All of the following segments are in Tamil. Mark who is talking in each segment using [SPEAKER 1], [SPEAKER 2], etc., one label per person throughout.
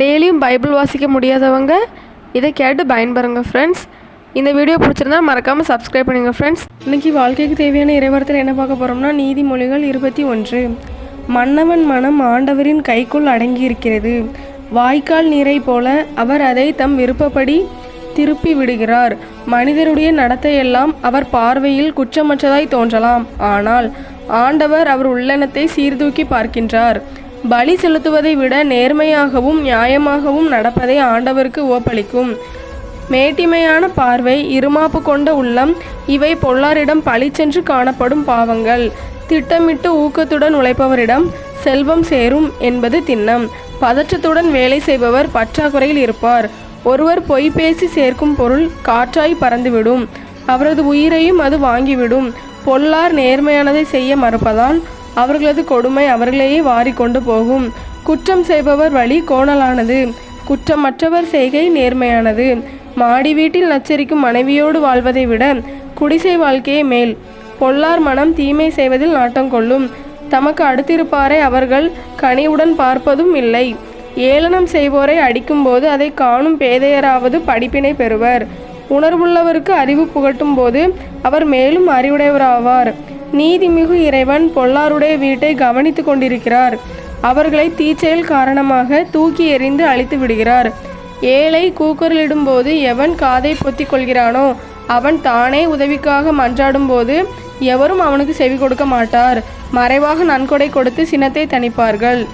[SPEAKER 1] டெய்லியும் பைபிள் வாசிக்க முடியாதவங்க இதை கேட்டு பயன்பெறுங்க ஃப்ரெண்ட்ஸ் இந்த வீடியோ பிடிச்சிருந்தா மறக்காமல் சப்ஸ்கிரைப் பண்ணுங்கள் ஃப்ரெண்ட்ஸ் இன்றைக்கி வாழ்க்கைக்கு தேவையான இறைவரத்தில் என்ன பார்க்க போகிறோம்னா நீதிமொழிகள் இருபத்தி ஒன்று. மன்னவன் மனம் ஆண்டவரின் கைக்குள் அடங்கியிருக்கிறது. வாய்க்கால் நீரை போல அவர் அதை தம் விருப்பப்படி திருப்பி விடுகிறார். மனிதருடைய நடத்தையெல்லாம் அவர் பார்வையில் குற்றமற்றதாய் தோன்றலாம். ஆனால் ஆண்டவர் அவர் உள்ளனத்தை சீர்தூக்கி பார்க்கின்றார். பலி செலுத்துவதை விட நேர்மையாகவும் நியாயமாகவும் நடப்பதை ஆண்டவருக்கு ஓப்பளிக்கும் மேட்டிமையான பார்வை இருமாப்பு கொண்ட உள்ளம் இவை பொல்லாரிடம் பழிச்சென்று காணப்படும் பாவங்கள். திட்டமிட்டு ஊக்கத்துடன் உழைப்பவரிடம் செல்வம் சேரும் என்பது திண்ணம். பதற்றத்துடன் வேலை செய்பவர் பற்றாக்குறையில் இருப்பார். ஒருவர் பொய் பேசி சேர்க்கும் பொருள் காற்றாய் பறந்துவிடும். அவரது உயிரையும் அது வாங்கிவிடும். பொல்லார் நேர்மையானதை செய்ய மறுப்பதால் அவர்களது கொடுமை அவர்களையே வாரிக்கொண்டு போகும். குற்றம் செய்பவர் வழி கோணலானது. குற்றமற்றவர் செய்கை நேர்மையானது. மாடி வீட்டில் நச்சரிக்கும் மனைவியோடு வாழ்வதை விட குடிசை வாழ்க்கையே மேல். பொல்லார் மனம் தீமை செய்வதில் நாட்டம் கொள்ளும். தமக்கு அடுத்திருப்பாரை அவர்கள் கனிவுடன் பார்ப்பதும் இல்லை. ஏளனம் செய்வோரை அடிக்கும்போது அதை காணும் பேதையராவது படிப்பினை பெறுவர். உணர்வுள்ளவருக்கு அறிவு புகட்டும் போது அவர் மேலும் அறிவுடையவராவார். நீதிமிகு இறைவன் பொல்லாருடைய வீட்டை கவனித்து கொண்டிருக்கிறார். அவர்களை தீச்செயல் காரணமாக தூக்கி எறிந்து அழித்து விடுகிறார். ஏழை கூக்குரலிடும்போது எவன் காதை பொத்தி கொள்கிறானோ அவன் தானே உதவிக்காக மன்றாடும்போது எவரும் அவனுக்கு செவி கொடுக்க மாட்டார். மறைவாக நன்கொடை கொடுத்து சினத்தை தணிப்பார்கள்.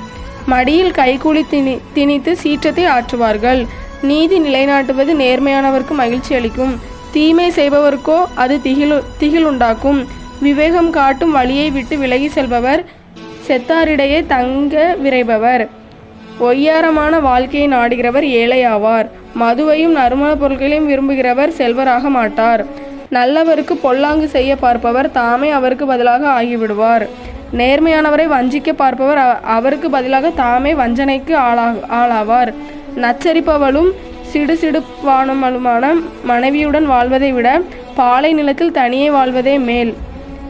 [SPEAKER 1] மடியில் கைகூலி திணி திணித்து சீற்றத்தை ஆற்றுவார்கள். நீதி நிலைநாட்டுவது நேர்மையானவருக்கு மகிழ்ச்சி அளிக்கும். தீமை செய்பவருக்கோ அது திகில் திகிலுண்டாக்கும். விவேகம் காட்டும் வழியை விட்டு விலகி செல்பவர் செத்தாரிடையே தங்க விரைபவர். ஒய்யாரமான வாழ்க்கையை நாடுகிறவர் ஏழையாவார். மதுவையும் நறுமண பொருட்களையும் விரும்புகிறவர் செல்வராக மாட்டார். நல்லவருக்கு பொல்லாங்கு செய்ய பார்ப்பவர் தாமே அவருக்கு பதிலாக ஆகிவிடுவார். நேர்மையானவரை வஞ்சிக்க பார்ப்பவர் அ- அவருக்கு பதிலாக தாமே வஞ்சனைக்கு ஆளா ஆளாவார். நச்சரிப்பவளும் சிடுசிடுப்பானவளுமான மனைவியுடன் வாழ்வதை விட பாலை நிலத்தில் தனியே வாழ்வதே மேல்.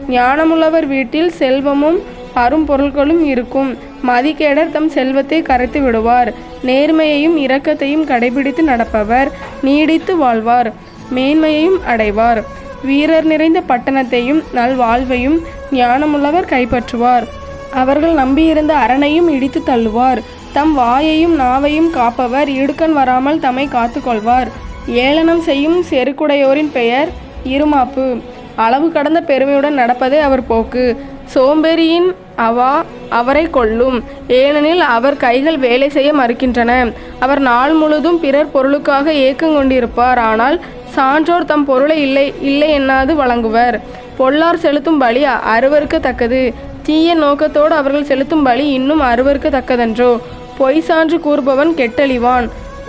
[SPEAKER 1] ஞானமுள்ளவர் வீட்டில் செல்வமும் அரும்பொருள்களும் இருக்கும். மதிகேடர் தம் செல்வத்தை கரைத்து விடுவார். நேர்மையையும் இரக்கத்தையும் கடைபிடித்து நடப்பவர். நீடித்து வாழ்வார். மேன்மையையும் அடைவார். வீரர் நிறைந்த பட்டணத்தையும் நல்வாழ்வையும் ஞானமுள்ளவர் கைப்பற்றுவார். அவர்கள் நம்பியிருந்த அரணையும் இடித்து தள்ளுவார். தம் வாயையும் நாவையும் காப்பவர். இடுக்கண் வராமல் தம்மை காத்துக்கொள்வார். ஏளனம் செய்யும் செருக்குடையோரின் பெயர் இருமாப்பு. அளவு கடந்த பெருமையுடன் நடப்பதே அவர் போக்கு. சோம்பேறியின் அவா அவரை கொல்லும். ஏனெனில் அவர் கைகள் வேலை செய்ய மறுக்கின்றன. அவர் நாள் முழுதும் பிறர் பொருளுக்காக ஏக்கம் கொண்டிருப்பார். ஆனால் சான்றோர் தம் பொருளை இல்லை இல்லை என்னாது வழங்குவர். பொல்லார் செலுத்தும் பலி அருவருக்கத்தக்கது தீய நோக்கத்தோடு அவர்கள் செலுத்தும் பலி இன்னும் அருவருக்கத்தக்கதன்றோ பொய் சான்று கூறுபவன் கெட்டழிவான்.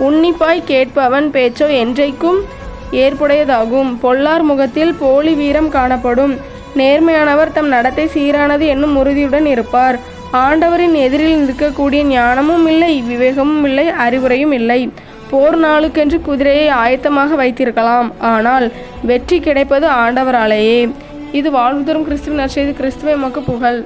[SPEAKER 1] உன்னிப்பாய் கேட்பவன் பேச்சோ என்றைக்கும் ஏற்புடையதாகும். பொல்லார் முகத்தில் போலி வீரம் காணப்படும். நேர்மையானவர் தம் நடத்தை சீரானது என்னும் உறுதியுடன் இருப்பார். ஆண்டவரின் எதிரில் நிற்கக்கூடிய ஞானமும் இல்லை விவேகமும் இல்லை அறிவுரையும் இல்லை. போர் நாளுக்கென்று குதிரையை ஆயத்தமாக வைத்திருக்கலாம். ஆனால் வெற்றி கிடைப்பது ஆண்டவராலேயே. இது வாழ்வு தரும் கிறிஸ்துவின் நற்செய்தி கிறிஸ்துவை மக்கு புகழ்.